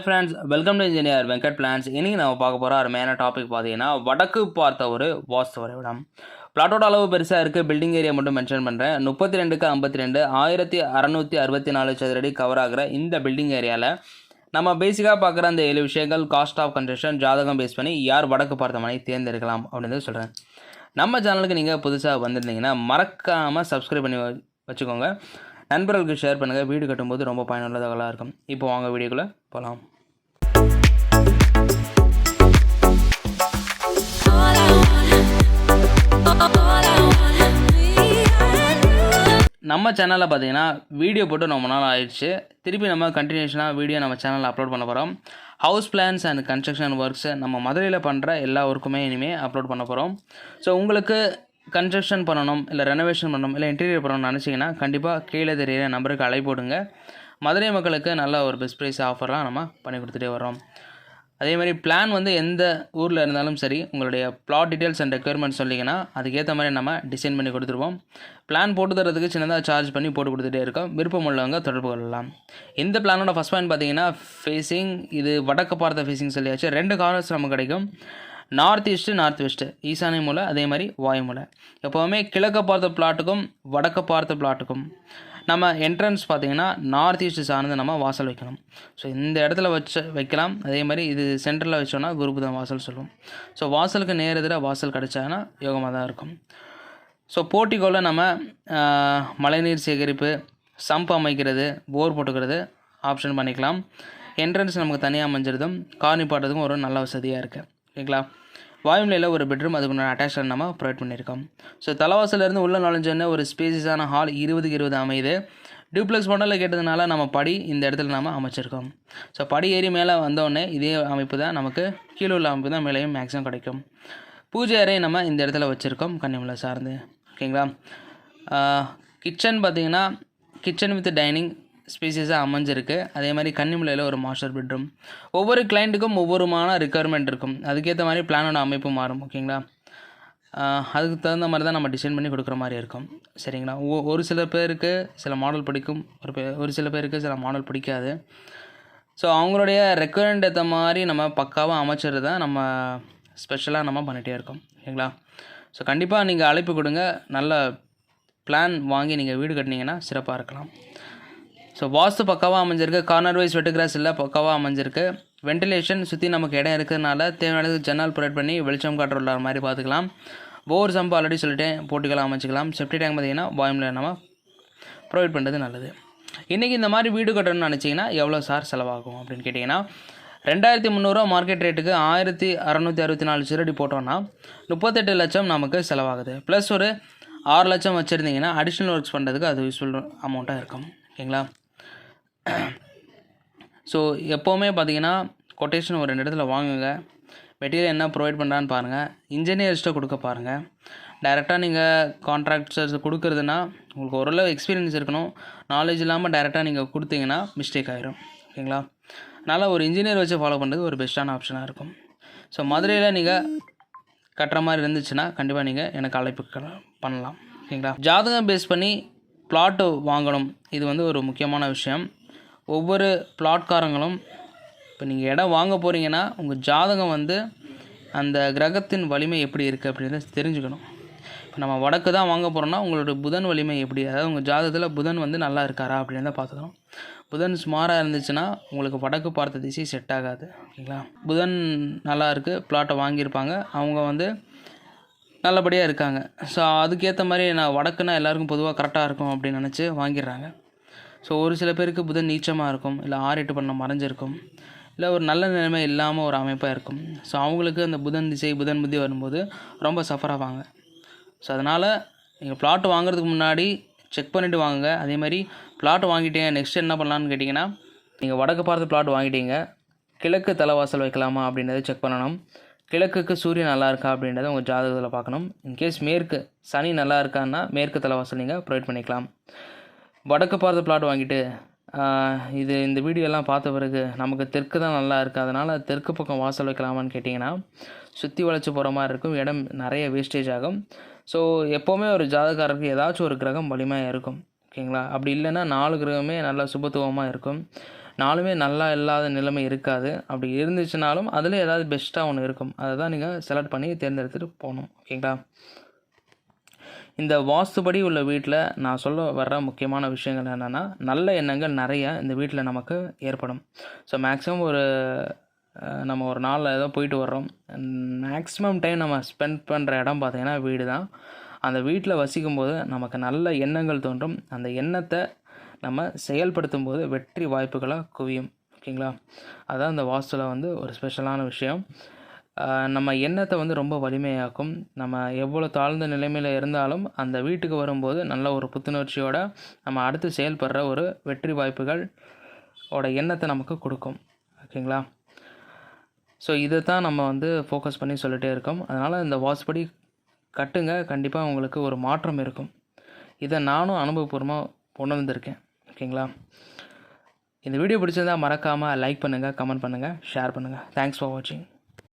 Friends welcome to engineer Venkat plans இன்றைக்கி நம்ம பார்க்க போகிற அருமையான டாபிக் பார்த்தீங்கன்னா வடக்கு பார்த்த ஒரு வாஸ்து வரைபடம் பிளாட்டோட அளவு பெருசாக இருக்குது பில்டிங் ஏரியா மட்டும் மென்ஷன் பண்ணுறேன் முப்பத்தி ரெண்டுக்கு ஐம்பத்தி ரெண்டு ஆயிரத்தி அறநூற்றி அறுபத்தி நாலு சதுரடி கவர் ஆகிற இந்த பில்டிங் ஏரியாவில் நம்ம பேசிக்காக பார்க்குற அந்த ஏழு விஷயங்கள் காஸ்ட் ஆஃப் கன்ஸ்ட்ரக்ஷன் ஜாதகம் பேஸ் பண்ணி யார் வடக்கு பார்த்த மனை தேர்ந்தெடுக்கலாம் அப்படின்னு சொல்கிறேன் நம்ம சேனலுக்கு நீங்கள் புதுசாக வந்திருந்தீங்கன்னா மறக்காமல் சப்ஸ்கிரைப் பண்ணி வ- வச்சுக்கோங்க. நண்பர்களுக்கு ஷேர் பண்ணுங்கள் வீடு கட்டும்போது ரொம்ப பயனுள்ளதாக இருக்கும். இப்போ வாங்க வீடியோக்குள்ளே போகலாம் நம்ம சேனலில் பார்த்தீங்கன்னா வீடியோ போட்டு ரொம்ப நாள் ஆயிடுச்சு. திருப்பி நம்ம கண்டினியூஷனாக வீடியோ நம்ம சேனலில் அப்லோட் பண்ண போகிறோம் house plans and construction works நம்ம மதுரையில் பண்ணுற எல்லா ஒர்க்குமே இனிமேல் அப்லோட் பண்ண போகிறோம் ஸோ உங்களுக்கு கன்ஸ்ட்ரக்ஷன் பண்ணணும் இல்லை ரெனோவேஷன் பண்ணணும் இல்லை இன்டீரியர் பண்ணணும்னு நினச்சிங்கன்னா கண்டிப்பாக கீழே தெரியிற நம்பருக்கு அலை போடுங்க மதுரை மக்களுக்கு நல்ல ஒரு பெஸ்ட் ப்ரைஸ் ஆஃபர்லாம் நம்ம பண்ணி கொடுத்துட்டே வரோம் அதே மாதிரி பிளான் வந்து எந்த ஊரில் இருந்தாலும் சரி உங்களுடைய பிளாட் டீட்டெயில்ஸ் அண்ட் ரெக்குயர்மெண்ட் சொன்னீங்கன்னா அதுக்கேற்ற மாதிரி நம்ம டிசைன் பண்ணி கொடுத்துருவோம். பிளான் போட்டு தரதுக்கு சின்னதாக சார்ஜ் பண்ணி போட்டு கொடுத்துட்டே இருக்கோம். விருப்பம் உள்ளவங்க தொடர்பு கொள்ளலாம். இந்த பிளானோட ஃபஸ்ட் பாயிண்ட் பார்த்தீங்கன்னா ஃபேஸிங் இது வடக்கு பார்த்த ஃபேஸிங் சொல்லியாச்சு. ரெண்டு கார்னர்ஸ் நமக்கு கிடைக்கும். நார்த் ஈஸ்ட்டு நார்த் வெஸ்ட்டு ஈசானிய மூலை அதே மாதிரி வாயு மூலை. எப்போவுமே கிழக்க பார்த்த பிளாட்டுக்கும் வடக்க பார்த்த பிளாட்டுக்கும் நம்ம என்ட்ரன்ஸ் பார்த்தீங்கன்னா நார்த் ஈஸ்ட் சார்ந்து நம்ம வாசல் வைக்கணும். ஸோ இந்த இடத்துல வச்ச வைக்கலாம். அதே மாதிரி இது சென்டரில் வச்சோன்னா குருபுதம் வாசல் சொல்லுவோம் ஸோ வாசலுக்கு நேர் எதிராக வாசல் கிடச்சாங்கன்னா யோகமாக தான் இருக்கும். ஸோ போட்டிக்கோவில் நம்ம மழைநீர் சேகரிப்பு சம்ப் அமைக்கிறது போர் போட்டுக்கிறது ஆப்ஷன் பண்ணிக்கலாம். என்ட்ரன்ஸ் நமக்கு தனியாக அமைஞ்சிருதும் கார் நிப்பாட்டுறதுக்கும் ஒரு நல்ல வசதியாக இருக்குது ஓகேங்களா? வாயுநிலையில் ஒரு பெட்ரூம் அதுக்கு நான் அட்டாச் நம்ம ப்ரொவைட் பண்ணியிருக்கோம். ஸோ தலைவாசலேருந்து உள்ள நுழைஞ்சோன்னே ஒரு ஸ்பேசியஸான ஹால் இருபதுக்கு இருபது அமையுது. டியூப்ளெக்ஸ் மாடலில் கேட்டதுனால நம்ம படி இந்த இடத்துல நம்ம அமைச்சிருக்கோம். ஸோ படி ஏறி மேலே வந்தோடனே இதே அமைப்பு தான் நமக்கு கீழே உள்ள அமைப்பு தான் மேலேயும் மேக்ஸிமம் கிடைக்கும். பூஜை அறை நம்ம இந்த இடத்துல வச்சுருக்கோம் கன்னிமலை சார்ந்து. ஓகேங்களா? கிச்சன் பார்த்திங்கன்னா கிச்சன் வித் டைனிங் ஸ்பீசிஸாக அமைஞ்சிருக்கு. அதே மாதிரி கன்னிமலையில் ஒரு மாஸ்டர் பெட்ரூம் ஒவ்வொரு கிளைண்ட்டுக்கும் ஒவ்வொருமான ரிக்குவயர்மெண்ட் இருக்கும். அதுக்கேற்ற மாதிரி பிளானோட அமைப்பு மாறும் ஓகேங்களா அதுக்கு தகுந்த மாதிரி தான் நம்ம டிசைன் பண்ணி கொடுக்குற மாதிரி இருக்கும். சரிங்களா? ஒ- ஒரு சில பேருக்கு சில மாடல் பிடிக்கும் ஒரு பே ஒரு சில பேருக்கு சில மாடல் பிடிக்காது. ஸோ அவங்களுடைய ரெக்குவயர்மெண்ட் ஏற்ற மாதிரி நம்ம பக்காவாக அமைச்சது தான் நம்ம ஸ்பெஷலாக நம்ம பண்ணிகிட்டே இருக்கோம் ஓகேங்களா ஸோ கண்டிப்பாக நீங்கள் அழைப்பு கொடுங்க. நல்ல பிளான் வாங்கி நீங்கள் வீடு கட்டினீங்கன்னா சிறப்பாக இருக்கலாம். ஸோ வாஸ்து பக்காவாக அமைஞ்சிருக்கு கார்னர் வைஸ் வெட்டு கிராஸ் இல்லை பக்காவாக அமைஞ்சிருக்கு. வென்டிலேஷன் சுற்றி நமக்கு இடம் இருக்கிறதுனால தேவையானது ஜன்னல் ப்ரொவைட் பண்ணி வெளிச்சம் காட்டுற மாதிரி பார்த்துக்கலாம். போர் சம்பு ஆல்ரெடி சொல்லிட்டேன் போட்டிக்கலாம் அமைச்சிக்கலாம். செப்டி டேங்க் பார்த்தீங்கன்னா வாயுமில் நம்ம ப்ரொவைட் பண்ணுறது நல்லது. இன்றைக்கி இந்த மாதிரி வீடு கட்டணும்னு நினச்சிங்கன்னா எவ்வளோ சார் செலவாகும் அப்படின்னு கேட்டிங்கன்னா ரெண்டாயிரத்தி முந்நூறுரூவா மார்க்கெட் ரேட்டுக்கு ஆயிரத்தி அறநூற்றி அறுபத்தி நாலு சிரடி போட்டோன்னா முப்பத்தெட்டு லட்சம் நமக்கு செலவாகுது. ப்ளஸ் ஒரு ஆறு லட்சம் வச்சுருந்தீங்கன்னா அடிஷ்னல் ஒர்க்ஸ் பண்ணுறதுக்கு அது யூஸ்ஃபுல் அமௌண்ட்டாக இருக்கும். ஓகேங்களா? ஸோ எப்போவுமே பார்த்தீங்கன்னா கொட்டேஷன் ஒரு ரெண்டு இடத்துல வாங்குங்க. மெட்டீரியல் என்ன ப்ரொவைட் பண்ணுறான்னு பாருங்கள் இன்ஜினியர்ஸ்ட்டை கொடுக்க பாருங்கள் டேரெக்டாக நீங்கள் கான்ட்ராக்டர்ஸ் கொடுக்குறதுனா உங்களுக்கு ஓரளவு எக்ஸ்பீரியன்ஸ் இருக்கணும். நாலேஜ் இல்லாமல் டேரெக்டாக நீங்கள் கொடுத்தீங்கன்னா மிஸ்டேக் ஆயிரும். ஓகேங்களா? அதனால் ஒரு இன்ஜினியர் வச்சு ஃபாலோ பண்ணுறது ஒரு பெஸ்ட்டான ஆப்ஷனாக இருக்கும். ஸோ மதுரையில் நீங்கள் கட்டுற மாதிரி இருந்துச்சுன்னா கண்டிப்பாக நீங்கள் எனக்கு அழைப்பு க- பண்ணலாம். ஓகேங்களா? ஜாதகம் பேஸ் பண்ணி பிளாட்டு வாங்கணும். இது வந்து ஒரு முக்கியமான விஷயம். ஒவ்வொரு பிளாட்காரங்களும் இப்போ நீங்கள் இடம் வாங்க போகிறீங்கன்னா உங்கள் ஜாதகம் வந்து அந்த கிரகத்தின் வலிமை எப்படி இருக்குது அப்படின்றத தெரிஞ்சுக்கணும். இப்போ நம்ம வடக்கு தான் வாங்க போகிறோம்னா உங்களோட புதன் வலிமை எப்படி? அதாவது உங்கள் ஜாதகத்தில் புதன் வந்து நல்லா இருக்காரா அப்படின்னு தான் பார்த்துக்கணும். புதன் சுமாராக இருந்துச்சுன்னா உங்களுக்கு வடக்கு பார்த்த திசை செட் ஆகாது ஓகேங்களா புதன் நல்லா இருக்குது பிளாட்டை வாங்கியிருப்பாங்க. அவங்க வந்து நல்லபடியாக இருக்காங்க. ஸோ அதுக்கேற்ற மாதிரி நான் வடக்குன்னா எல்லாருக்கும் பொதுவாக கரெக்டாக இருக்கும் அப்படின்னு நினச்சி வாங்கிடுறாங்க. ஸோ ஒரு சில பேருக்கு புதன் நீச்சமாக இருக்கும் இல்லை ஆறு எட்டு பண்ண மறைஞ்சிருக்கும் இல்லை ஒரு நல்ல நிலைமை இல்லாமல் ஒரு அமைப்பாக இருக்கும். ஸோ அவங்களுக்கு அந்த புதன் திசை புதன் புத்தி வரும்போது ரொம்ப சஃபர் ஆவாங்க. ஸோ அதனால் நீங்கள் பிளாட் வாங்குறதுக்கு முன்னாடி செக் பண்ணிவிட்டு வாங்குங்க. அதே மாதிரி பிளாட் வாங்கிட்டீங்க நெக்ஸ்ட் என்ன பண்ணலான்னு கேட்டிங்கன்னா நீங்கள் வடக்கு பார்த்து பிளாட் வாங்கிட்டீங்க. கிழக்கு தலைவாசல் வைக்கலாமா அப்படின்றத செக் பண்ணணும். கிழக்குக்கு சூரியன் நல்லா இருக்கா அப்படின்றத உங்கள் ஜாதகத்தில் பார்க்கணும். இன்கேஸ் மேற்கு சனி நல்லா இருக்கான்னா மேற்கு தலைவாசல் நீங்கள் ப்ரொவைட் பண்ணிக்கலாம். வடக்கு பார்த்து பிளாட் வாங்கிட்டு இது இந்த வீடியோலாம் பார்த்த பிறகு நமக்கு தெற்கு தான் நல்லா இருக்குது அதனால் தெற்கு பக்கம் வாசல் வைக்கலாமான்னு கேட்டிங்கன்னா சுற்றி வளைச்சி போகிற மாதிரி இருக்கும். இடம் நிறைய வேஸ்டேஜ் ஆகும். ஸோ எப்போவுமே ஒரு ஜாதகாரருக்கு ஏதாச்சும் ஒரு கிரகம் வலிமையாக இருக்கும். ஓகேங்களா? அப்படி இல்லைன்னா நாலு கிரகமே நல்லா சுபத்துவமாக இருக்கும். நாலுமே நல்லா இல்லாத நிலைமை இருக்காது. அப்படி இருந்துச்சுனாலும் அதில் ஏதாவது பெஸ்ட்டாக ஒன்று இருக்கும். அதை தான் நீங்கள் செலக்ட் பண்ணி தேர்ந்தெடுத்துகிட்டு போகணும். ஓகேங்களா? இந்த வாஸ்துபடி உள்ள வீட்டில் நான் சொல்ல வர்ற முக்கியமான விஷயங்கள் என்னென்னா நல்ல எண்ணங்கள் நிறைய இந்த வீட்டில் நமக்கு ஏற்படும். ஸோ மேக்ஸிமம் ஒரு நம்ம ஒரு நாளில் ஏதோ போயிட்டு வர்றோம். மேக்ஸிமம் டைம் நம்ம ஸ்பெண்ட் பண்ணுற இடம் பார்த்திங்கன்னா வீடு தான் அந்த வீட்டில் வசிக்கும் போது நமக்கு நல்ல எண்ணங்கள் தோன்றும். அந்த எண்ணத்தை நம்ம செயல்படுத்தும் போது வெற்றி வாய்ப்புகளாக குவியும். ஓகேங்களா? அதுதான் இந்த வாஸ்துவில் வந்து ஒரு ஸ்பெஷலான விஷயம். நம்ம எண்ணத்தை வந்து ரொம்ப வலிமையாக்கும். நம்ம எவ்வளோ தாழ்ந்த நிலைமையில் இருந்தாலும் அந்த வீட்டுக்கு வரும்போது நல்ல ஒரு புத்துணர்ச்சியோட நம்ம அடுத்து செயல்படுற ஒரு வெற்றி வாய்ப்புகள் ஓட எண்ணத்தை நமக்கு கொடுக்கும். ஓகேங்களா? ஸோ இதை தான் நம்ம வந்து ஃபோக்கஸ் பண்ணி சொல்லிகிட்டே இருக்கோம். அதனால் இந்த வாஸ்படி கட்டுங்க. கண்டிப்பாக உங்களுக்கு ஒரு மாற்றம் இருக்கும். இதை நானும் அனுபவபூர்வமாக உணர்ந்திருக்கேன். ஓகேங்களா? இந்த வீடியோ பிடிச்சிருந்தால் மறக்காமல் லைக் பண்ணுங்கள் கமெண்ட் பண்ணுங்கள் ஷேர் பண்ணுங்கள் தேங்க்ஸ் ஃபார் வாட்சிங்